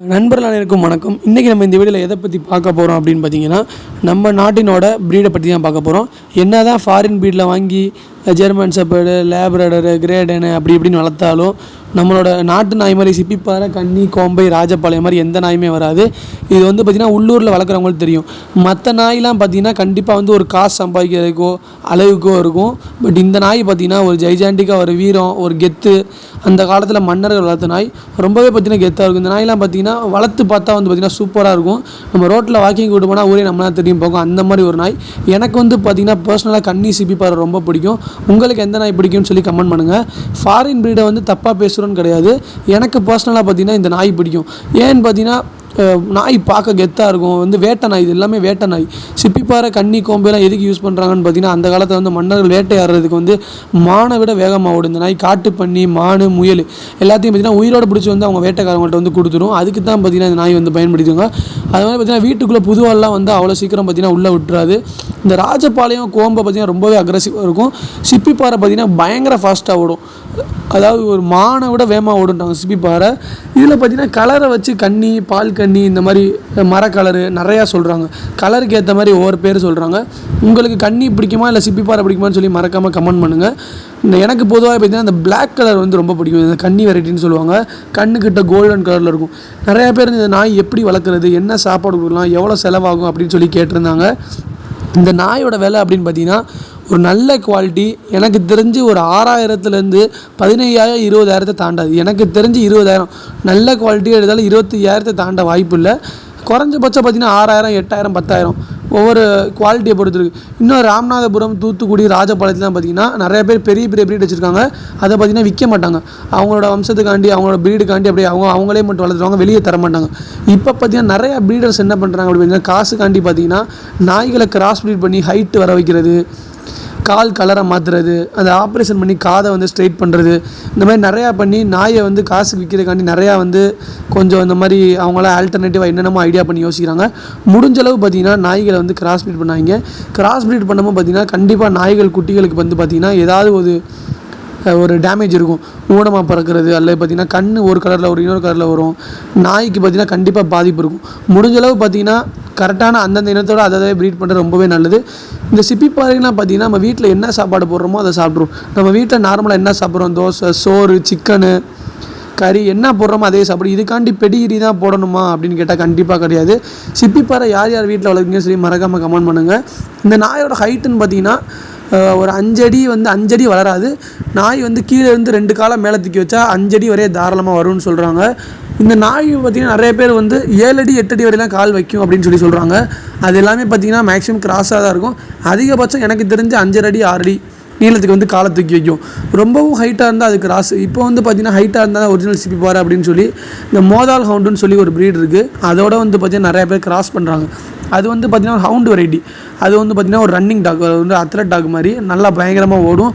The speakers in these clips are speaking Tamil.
நண்பர்கள் அனைவருக்கும் வணக்கம். இன்றைக்கி நம்ம இந்த வீடியோவில் எதை பற்றி பார்க்க போகிறோம் அப்படின்னு பார்த்தீங்கன்னா நம்ம நாட்டினோட ப்ரீடை பற்றி தான் பார்க்க போகிறோம் என்ன தான் ஃபாரின் ப்ரீடில் வாங்கி ஜெர்மன் செப்பர்டு லேப்ரடரு கிரேடனு அப்படி இப்படின்னு வளர்த்தாலும் நம்மளோட நாட்டு நாய் மாதிரி சிப்பிப்பாறை கன்னி கோம்பை ராஜபாளையம் மாதிரி எந்த நாயுமே வராது. இது வந்து பார்த்திங்கன்னா உள்ளூரில் வளர்க்குறவங்களுக்கு தெரியும். மற்ற நாயெலாம் பார்த்திங்கன்னா கண்டிப்பாக வந்து ஒரு காசு சம்பாதிக்கிறதுக்கோ அழகுக்கோ இருக்கும். பட் இந்த நாய் பார்த்திங்கன்னா ஒரு ஜைஜாண்டிக்காக ஒரு வீரம் ஒரு கெத்து அந்த காலத்தில் மன்னர்கள் வளர்த்த நாய் ரொம்பவே பார்த்திங்கன்னா கெத்தாக இருக்கும். இந்த நாயெலாம் பார்த்திங்கன்னா வளர்த்து பார்த்தா வந்து பார்த்திங்கன்னா சூப்பராக இருக்கும். நம்ம ரோட்டில் வாக்கிங் கூட்டு போனால் ஊரே நம்மளாம் தெரியும் போகும் அந்த மாதிரி ஒரு நாய். எனக்கு வந்து பார்த்திங்கன்னா பர்சனலாக கன்னி சிப்பிப்பாறை ரொம்ப பிடிக்கும். உங்களுக்கு எந்த நாய் பிடிக்கும்னு சொல்லி கமெண்ட் பண்ணுங்கள் ஃபாரின் ப்ரீடை வந்து தப்பாக பேசுகிறோன்னு கிடையாது. எனக்கு பர்சனலாக பார்த்தீங்கன்னா இந்த நாய் பிடிக்கும். ஏன்னு பார்த்தீங்கன்னா நாய் பார்க்க கெத்தாக இருக்கும். வந்து வேட்டை நாய் இது எல்லாமே வேட்டை நாய். சிப்பிப்பாறை கண்ணி கோம்பெல்லாம் எதுக்கு யூஸ் பண்ணுறாங்கன்னு பார்த்தீங்கன்னா அந்த காலத்தில் வந்து மன்னர்கள் வேட்டையாடுறதுக்கு வந்து மானை விட வேகமாக ஓடும். இந்த நாய் காட்டு பண்ணி மான் முயல் எல்லாத்தையும் பார்த்தீங்கன்னா உயிரோடு பிடிச்சி வந்து அவங்க வேட்டைக்காரங்கள்ட்ட வந்து கொடுத்துரும். அதுக்கு தான் பார்த்தீங்கன்னா இந்த நாய் வந்து பயன்படுத்துவாங்க அது மாதிரி பார்த்தீங்கன்னா வீட்டுக்குள்ளே புதுவாலாம் வந்து அவ்வளோ சீக்கிரம் பார்த்தீங்கன்னா உள்ளே விட்டுறாது. இந்த ராஜபாளையம் கோம்பை பார்த்தீங்கன்னா ரொம்பவே அக்ரஸிவாக இருக்கும். சிப்பிப்பாறை பார்த்தீங்கன்னா பயங்கர ஃபாஸ்ட்டாக ஓடும். அதாவது ஒரு மானை விட வேகமாக ஓடுன்றாங்க சிப்பிப்பாறை. இதில் பார்த்தீங்கன்னா கலரை வச்சு கண்ணி பால் கண்ணி இந்த மாதிரி மர கலரு நிறையா சொல்கிறாங்க கலருக்கு ஏற்ற மாதிரி ஒவ்வொரு பேர் சொல்கிறாங்க உங்களுக்கு கண்ணி பிடிக்குமா இல்லை சிப்பிப்பாறை பிடிக்குமான்னு சொல்லி மறக்காமல் கமெண்ட் பண்ணுங்கள் இந்த எனக்கு பொதுவாக பார்த்தீங்கன்னா இந்த பிளாக் கலர் வந்து ரொம்ப பிடிக்கும். இந்த கண்ணி வெரைட்டின்னு சொல்லுவாங்க. கண்ணுக்கிட்ட கோல்டன் கலரில் இருக்கும். நிறையா பேர் இந்த நாய் எப்படி வளர்க்குறது என்ன சாப்பாடு கொடுக்கலாம் எவ்வளோ செலவாகும் அப்படின்னு சொல்லி கேட்டிருந்தாங்க. இந்த நாயோட விலை அப்படின்னு பார்த்தீங்கன்னா ஒரு நல்ல குவாலிட்டி எனக்கு தெரிஞ்சு ஒரு ஆறாயிரத்துலேருந்து பதினையாயிரம் இருபதாயிரத்தை தாண்டாது. எனக்கு தெரிஞ்சு இருபதாயிரம். நல்ல குவாலிட்டியாக எடுத்தாலும் இருபத்தையாயிரத்தை தாண்ட வாய்ப்பு இல்லை. குறைஞ்சபட்சம் பார்த்தீங்கன்னா ஆறாயிரம் எட்டாயிரம் பத்தாயிரம். ஒவ்வொரு குவாலிட்டியை பொறுத்து இருக்குது இன்னும் ராமநாதபுரம் தூத்துக்குடி ராஜபாளையத்துலாம் பார்த்தீங்கன்னா நிறைய பேர் பெரிய பெரிய ப்ரீட் வச்சுருக்காங்க. அதை பார்த்தீங்கன்னா விற்க மாட்டாங்க. அவங்களோட வம்சத்துக்காண்டி அவங்களோட ப்ரீடுக்காண்டி அப்படியே அவங்க அவங்களே மட்டும் வளர்த்துருவாங்க வெளியே தர மாட்டாங்க. இப்போ பார்த்தீங்கன்னா நிறைய ப்ரீடர்ஸ் என்ன பண்ணுறாங்க அப்படின்னா பார்த்தீங்கன்னா காசுக்காண்டி பார்த்தீங்கன்னா நாய்களை கிராஸ் ப்ரீட் பண்ணி ஹைட் வர வைக்கிறது கால் கலரை மாற்றுறது அந்த ஆப்ரேஷன் பண்ணி காதை வந்து ஸ்ட்ரைட் பண்ணுறது இந்த மாதிரி நிறையா பண்ணி நாயை வந்து காசுக்கு விற்கிறதுக்காண்டி நிறையா வந்து கொஞ்சம் இந்த மாதிரி அவங்களாம் ஆல்டர்னேட்டிவாக என்னென்னமோ ஐடியா பண்ணி யோசிக்கிறாங்க. முடிஞ்ச அளவு பார்த்தீங்கன்னா நாய்களை வந்து கிராஸ் ப்ரீட் பண்ணாங்க கிராஸ் ப்ரீட் பண்ணும்போது பார்த்தீங்கன்னா கண்டிப்பாக நாய்கள் குட்டிகளுக்கு வந்து பார்த்தீங்கன்னா ஏதாவது ஒரு ஒரு டேமேஜ் இருக்கும். ஊனமாக பறக்கிறது அல்லது பார்த்தீங்கன்னா கண் ஒரு கலரில் ஒரு இன்னொரு கலரில் வரும். நாய்க்கு பார்த்தீங்கன்னா கண்டிப்பாக பாதிப்பு இருக்கும். முடிஞ்சளவு பார்த்திங்கன்னா பார்த்தீங்கன்னா கரெக்டான அந்தந்த இனத்தோடு அதை ப்ரீட் பண்ணுறது ரொம்பவே நல்லது. இந்த சிப்பி பாறைலாம் பார்த்தீங்கன்னா நம்ம வீட்டில் என்ன சாப்பாடு போடுறோமோ அதை சாப்பிட்ருவோம் நம்ம வீட்டில் நார்மலாக என்ன சாப்பிட்றோம்? தோசை சோறு சிக்கனு கறி என்ன போடுறோமோ அதே சாப்பிடும் இதுக்காண்டி பெடிகிரி தான் போடணுமா அப்படின்னு கேட்டால் கண்டிப்பாக கிடையாது. சிப்பிப்பாறை யார் யார் வீட்டில் வளர்க்குங்கன்னு சொல்லி மறக்காமல் கமெண்ட் பண்ணுங்கள் இந்த நாயோட ஹைட்டுன்னு பார்த்தீங்கன்னா ஒரு அஞ்சடி வந்து அஞ்சடி வளராது. நாய் வந்து கீழே இருந்து ரெண்டு காலம் மேலே தூக்கி வச்சா அஞ்சடி வரையே தாராளமாக வரும்னு சொல்கிறாங்க இந்த நாய் பார்த்திங்கன்னா நிறைய பேர் வந்து ஏழடி எட்டடி வரையெல்லாம் கால் வைக்கும் அப்படின்னு சொல்லி சொல்கிறாங்க அது எல்லாமே பார்த்திங்கன்னா மேக்ஸிமம் கிராஸாக தான் இருக்கும். அதிகபட்சம் எனக்கு தெரிஞ்சு அஞ்சரை அடி ஆறடி நீளத்துக்கு வந்து காலை தூக்கி வைக்கும். ரொம்பவும் ஹைட்டாக இருந்தால் அது ராசு இப்போ வந்து பார்த்திங்கன்னா ஹைட்டாக இருந்தால் ஒரிஜினல் சிப்பி பாரு அப்படின்னு சொல்லி இந்த மோதால் ஹவுண்டுன்னு சொல்லி ஒரு ப்ரீட் இருக்குது அதோட வந்து பார்த்திங்கன்னா நிறைய பேர் கிராஸ் பண்ணுறாங்க அது வந்து பார்த்திங்கன்னா ஹவுண்டு வெரைட்டி அது வந்து பார்த்திங்கன்னா ஒரு ரன்னிங் டாக் வந்து அத்லட் டாக் மாதிரி நல்லா பயங்கரமாக ஓடும்.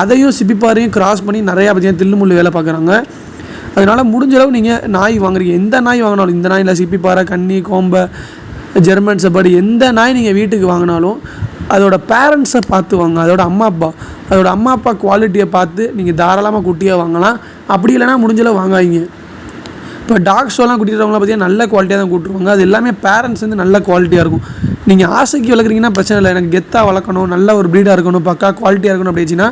அதையும் சிப்பிப்பாரையும் கிராஸ் பண்ணி நிறையா பார்த்திங்கன்னா தில்லுமுள்ளு வேலை பார்க்குறாங்க அதனால் முடிஞ்ச அளவு நீங்கள் நாய் வாங்குறீங்க. எந்த நாய் வாங்கினாலும் இந்த நாயில் சிப்பிப்பாறை கன்னி கோம்பை ஜெர்மன் செப்பர்டு எந்த நாய் நீங்கள் வீட்டுக்கு வாங்கினாலும் அதோட பேரண்ட்ஸை பார்த்து வாங்க. அதோட அம்மா அப்பா. அதோட அம்மா அப்பா குவாலிட்டியை பார்த்து நீங்கள் தாராளமாக குட்டியாக வாங்கலாம். அப்படி இல்லைன்னா முடிஞ்சளவு வாங்காதீங்க. இப்போ டாக் ஷோலாம் கூட்டிகிறவங்கள பார்த்தீங்கன்னா நல்ல குவாலிட்டியாக தான் கூட்டுருவாங்க அது எல்லாமே பேரண்ட்ஸ் வந்து நல்ல குவாலிட்டியாக இருக்கும். நீங்கள் ஆசைக்கு வளர்க்குறீங்கன்னா பிரச்சனை இல்லை. எனக்கு கெத்தாக வளர்க்கணும் நல்ல ஒரு ப்ரீடாக இருக்கணும் பக்கா குவாலிட்டியாக இருக்கணும் அப்படிச்சுன்னா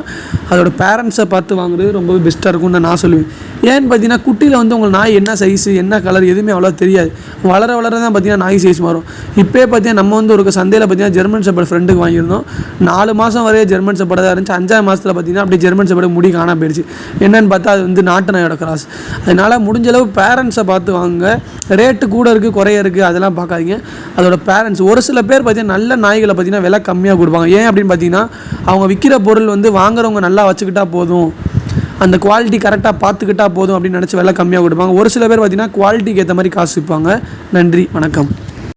அதோட பேரண்ட்ஸை பார்த்து வாங்குறது ரொம்பவே பெஸ்ட்டாக இருக்கும்னு நான் சொல்லுவேன். ஏன்னு பார்த்தீங்கன்னா குட்டியில் வந்து உங்கள் நாய் என்ன சைஸு என்ன கலர் எதுவுமே அவ்வளோ தெரியாது. வளர வளர தான் பார்த்தீங்கன்னா நாய் சைஸ் மாறும். இப்போயே பார்த்தீங்கன்னா நம்ம வந்து ஒரு சந்தையில் பார்த்தீங்கன்னா ஜெர்மன் செப்பர்ட் ஃப்ரெண்டுக்கு வாங்கியிருந்தோம். நாலு மாதம் வரையே ஜெர்மன் செப்பர்ட் தான் இருந்துச்சு. அஞ்சாவது மாதத்தில் பார்த்தீங்கன்னா அப்படியே ஜெர்மன் செப்பர்ட் முடி காணாம போயிடுச்சு. என்னென்னு பார்த்தா அது வந்து நாட்டு நாயோட கிராஸ் அதனால் முடிஞ்ச அளவு பேரண்ட்ஸை பார்த்து வாங்க ரேட்டு கூட இருக்குது குறைய இருக்குது அதெல்லாம் பார்க்காதீங்க. அதோட பேரண்ட்ஸ் ஒரு சில பேர் பார்த்தீங்கன்னா நல்ல நாய்களை பார்த்தீங்கன்னா விலை கம்மியாக கொடுப்பாங்க. ஏன் அப்படின்னு பார்த்தீங்கன்னா அவங்க விற்கிற பொருள் வந்து வாங்குறவங்க நல்லா வச்சுக்கிட்டா போதும். அந்த குவாலிட்டி கரெக்டாக பார்த்துக்கிட்டா போதும் அப்படின்னு நினச்சி விலை கம்மியாக கொடுப்பாங்க. ஒரு சில பேர் பார்த்தீங்கன்னா குவாலிட்டிக்கு ஏற்ற மாதிரி காசு விற்பாங்க நன்றி வணக்கம்.